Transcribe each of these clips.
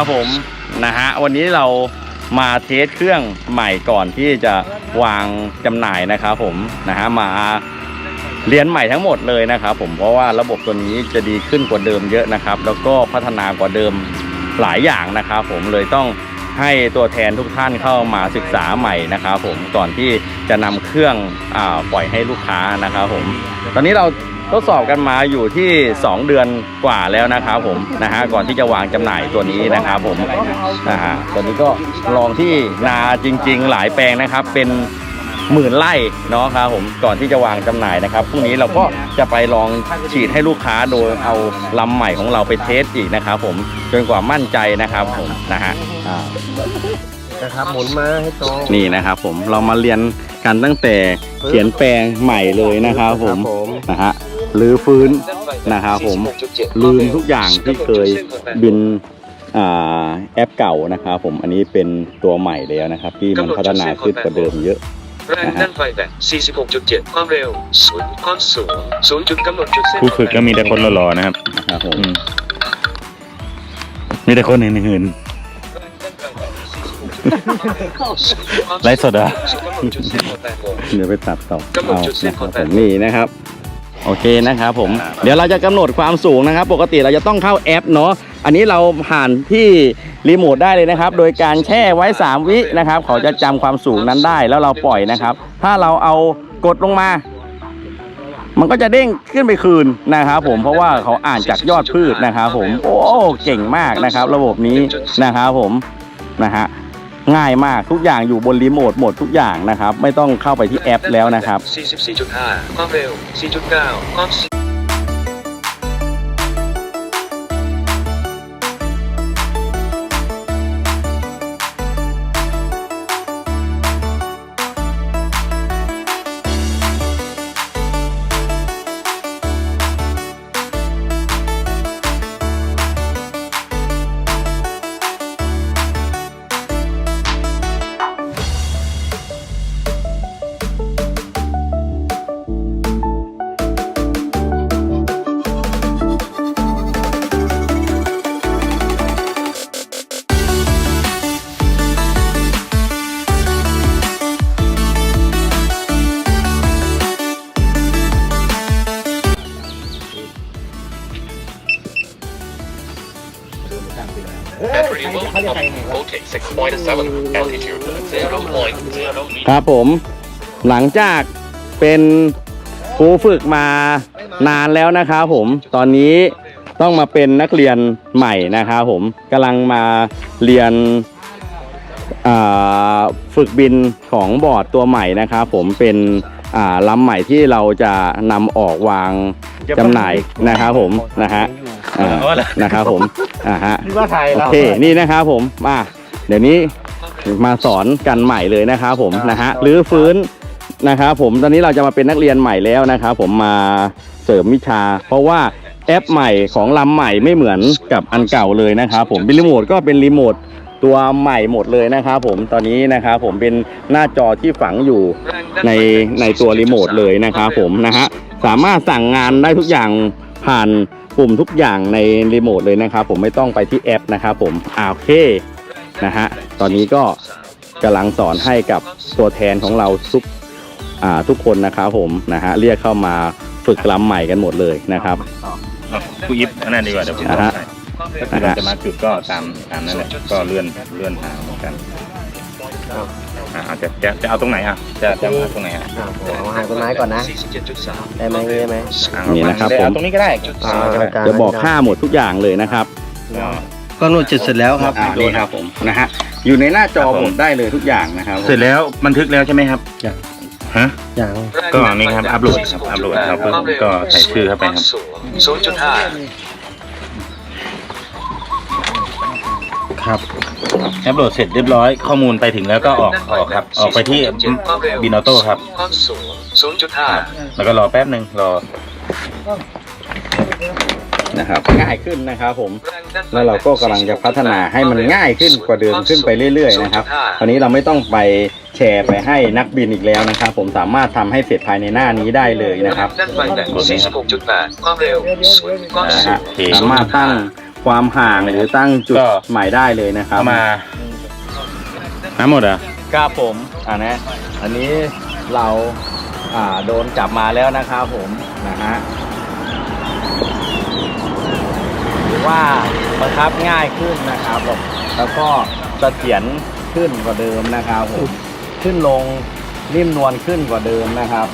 ครับผมนะฮะวันนี้เรามาเทสเครื่องใหม่ก่อนที่จะวางจำหน่ายนะครับผมนะฮะมาเรียนใหม่ทั้งหมดเลยนะครับผมเพราะว่าระบบตัวนี้จะดีขึ้นกว่าเดิมเยอะนะครับ แล้วก็พัฒนากว่าเดิมหลายอย่างนะครับผมเลยต้องให้ตัวแทนทุกท่านเข้ามาศึกษาใหม่นะครับผมก่อนที่จะนำเครื่องอาปล่อยให้ลูกค้านะครับผม ตอนนี้เรา ทดสอบกันมาอยู่ที่ 2 เดือนกว่าแล้วนะครับผมนะฮะก่อนที่จะวางจำหน่ายตัวนี้นะครับผมนะฮะตัวนี้ก็ลองที่นาจริง ๆ หลายแปลงนะครับ เป็นหมื่นไร่เนาะครับผมก่อนที่จะวางจำหน่ายนะครับพรุ่งนี้เราก็จะไปลองฉีดให้ลูกค้าโดยเอาลำใหม่ของเราไปเทสอีกนะครับผมจนกว่ามั่นใจนะครับผมนะฮะอ่านะครับหมุนมาให้ตรงนี่นะครับผมเรามาเรียนกันตั้งแต่เขียนแปลงใหม่เลยนะครับผมผมนะฮะ หรือฟื้นนะครับผมลืมทุกอย่างที่เคยบินอ่าแอปเก่านะครับผมอันนี้เป็นตัวใหม่แล้วนะครับ ที่มันพัฒนาขึ้นกว่าเดิมเยอะแรงดันไฟแบต46.7 ความเร็ว0ความสูง0จุดกำหนดจุดเส้นผู้ฝึกก็มีแต่คนหล่อๆนะครับนะครับผมอืมมีแต่คนหื่นๆไลฟ์สดเหรอะกำหนดจุดเส้นของแตงโมเดี๋ยวไปตัดต่อกำหนดเอาจุดเส้นนะคขอรังบแต่ผมนี่นะครับ โอเคนะครับผม เดี๋ยวเราจะกำหนดความสูงนะครับ ปกติเราจะต้องเข้าแอปเนาะอันนี้เราผ่านที่รีโมทได้เลยนะครับ โดยการแช่ไว้ 3 วินะครับ เขาจะจำความสูงนั้นได้แล้วเราปล่อยนะครับ ถ้าเราเอากดลงมา มันก็จะเด้งขึ้นไปคืนนะครับผมเพราะว่าเขาอ่านจากยอดพืชนะครับผมโอ้เก่งมากนะครับ ระบบนี้นะครับผมนะฮะ ง่ายมากทุกอย่างอยู่บนรีโมทหมดทุกอย่างนะครับ ไม่ต้องเข้าไปที่แอปแล้วนะครับ44.5ความเร็ว4.9ความ ครับผมหลังจากเป็นครูฝึกมานานแล้วนะครับผมตอนนี้ต้องมาเป็นนักเรียนใหม่นะครับผมกำลังมาเรียนอ่าฝึกบินของบอร์ดตัวใหม่นะครับผมเป็นอ่าลำใหม่ที่เราจะนำออกวางจำหน่ายนะครับผมนะฮะ อ่านะครับผมอ่าฮะคิดว่าไทยโอเรา เคนี่นะครับผมมาเดี๋ยวนี้มาสอนกันใหม่เลยนะครับผมนะฮะหรือฟื้นนะครับผมตอนนี้เราจะมาเป็นนักเรียนใหม่แล้วนะครับผมมาเสริมวิชา เพราะว่าแอปใหม่ของลำใหม่ไม่เหมือนกับอันเก่าเลยนะครับผมเป็นรีโมทก็เป็นรีโมทตัวใหม่หมดเลยนะครับผมตอนนี้นะครับผมเป็นหน้าจอที่ฝังอยู่ ในในตัวรีโมทเลยนะครับผมนะฮะสามารถสั่งงานได้ทุกอย่างผ่าน ปุ่มทุกอย่างในรีโมทเลยนะครับผมไม่ต้องไปที่แอปนะครับผมอ่าโอเคนะฮะตอนนี้ก็กำลังสอนให้กับตัวแทนของเราทุกอ่าทุกคนนะครับผมนะฮะเรียกเข้ามาฝึกลำใหม่กันหมดเลยนะครับเอากูยิบอันนั้นดีกว่าเดี๋ยวผมอ่าฮะถ้าเกิดจะมาจุดก็ตามตามนั่นแหละก็เลื่อนเลื่อนหาเหมือนกัน อ่าจะจะจะเอาตรงไหนอะจะจะมาตรงไหนอะเอาหางต้นไม้ก่อนนะ47.3ได้ไหมได้ไหมอ่านี่นะครับผมเอาตรงนี้ก็ได้อ่าก็ได้การจะบอกค่าหมดทุกอย่างเลยนะครับก็กำหนดจุดเสร็จแล้วครับอ่านี่ครับผมนะฮะอยู่ในหน้าจอหมดได้เลยทุกอย่างนะครับผมเสร็จแล้วบันทึกแล้วใช่ไหมครับยังฮะอย่างก็อันนี้ครับอัพโหลดครับอัพโหลดครับก็ใส่ชื่อเข้าไปครับ0.5 ครับอัพโหลดเสร็จเรียบร้อยข้อมูลไปถึงแล้วก็ออกออกครับ ออกไปที่บินอโต้ครับ ความสูง0.5แล้วก็รอแป๊บหนึ่งรอนะครับง่ายขึ้นนะครับผมแล้วเราก็กำลังจะพัฒนาให้มันง่ายขึ้นกว่าเดิมขึ้นไปเรื่อยๆนะครับคราวนี้เราไม่ต้องไปแชร์ไปให้นักบินอีกแล้วนะครับ ผมสามารถทำให้เสร็จภายในหน้านี้ได้เลยนะครับด้านไฟแบต46.8ความเร็ว0ความนะสูฮะงสามารถตั้ง ความห่างหรือตั้งจุดก็ใหม่ได้เลยนะครับเข้ามาน้ำหมดเหรอะครับผมอ่านะอันนี้เราอ่าโดนจับมาแล้วนะครับผมนะฮะหรือว่าบังคับง่ายขึ้นนะครับผมแล้วก็เสถียรขึ้นกว่าเดิมนะครับผมขึ้นลงนิ่มนวลขึ้นกว่าเดิมนะครับ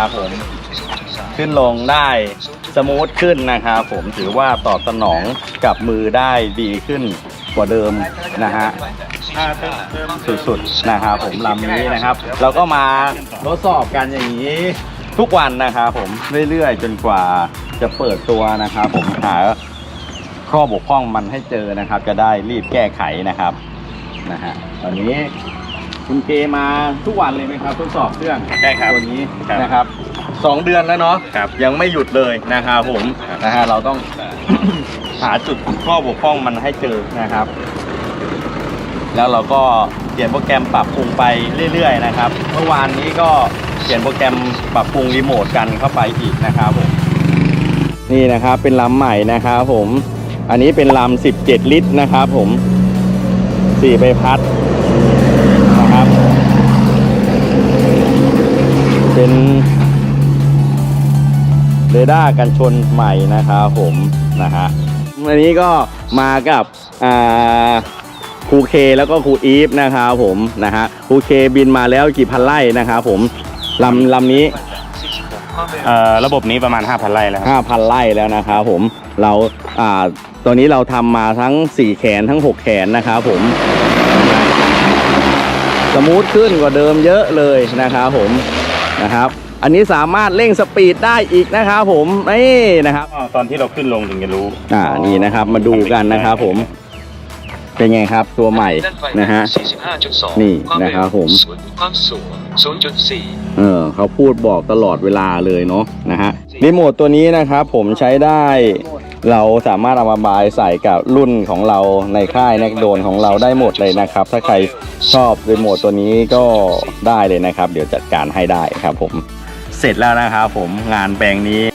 นะครับผมขึ้นลงได้สมูทขึ้นนะครับผมถือว่าตอบสนองกับมือได้ดีขึ้นกว่าเดิมนะฮะสุดๆนะครับผมลำนี้นะครับ เราก็มาทดสอบกันอย่างนี้ทุกวันนะครับผมเรื่อยๆ จนกว่าจะเปิดตัวนะครับผมหาข้อบกพร่องมันให้เจอนะครับ จะได้รีบแก้ไขนะครับนะฮะตอนนี้ คุณเกมาทุกวันเลยไหมครับทดสอบเครื่องใช่ครับตัวนี้ครับนะครับสองเดือนแล้วเนาะครับ ยังไม่หยุดเลยนะครับผมครับนะฮะเราต้อง หาจุดข้อบกพร่องมันให้เจอนะครับ แล้วเราก็เขียนโปรแกรมปรับปรุงไปเรื่อยๆนะครับ เมื่อวานนี้ก็เขียนโปรแกรมปรับปรุงรีโมทกันเข้าไปอีกนะครับผมนี่นะครับเป็นลำใหม่นะครับผม อันนี้เป็นลำ17 ลิตรนะครับผมสี่ใบพัดนะครับ เป็นเรดาร์กันชนใหม่นะครับผมนะฮะวันนี้ก็มากับอ่าครูเคแล้วก็ครูอีฟนะครับผมนะฮะครูเคบินมาแล้วกี่พันไร่นะครับผมลำลำนี้เอ่อระบบนี้ประมาณ 5,000ไร่แล้วครับ5,000ไร่แล้วนะครับผมเราอ่าตัวนี้เราทำมาทั้ง 4 แขนทั้ง 6 แขนนะครับผมนะฮะสมูทขึ้นกว่าเดิมเยอะเลยนะครับผม นะครับ อันนี้สามารถเร่งสปีดได้อีกนะครับผมนี่นะครับก็ตอนที่เราขึ้นลงถึงจะรู้อ่านี่นะครับมาดูกันนะครับผม เป็นไงครับตัวใหม่นะฮะ 45.2นี่นะครับผม ศูนย์ความสูง0.4 เออเขาพูดบอกตลอดเวลาเลยเนาะนะฮะรีโมทตัวนี้นะครับผมใช้ได้ เราสามารถเอามาบายใส่กับรุ่นของเราในค่ายแนกโดนของเราได้หมดเลยนะครับ ถ้าใครชอบรีโมทตัวนี้ก็ได้เลยนะครับ เดี๋ยวจัดการให้ได้ครับผม เสร็จแล้วนะครับผมงานแปลงนี้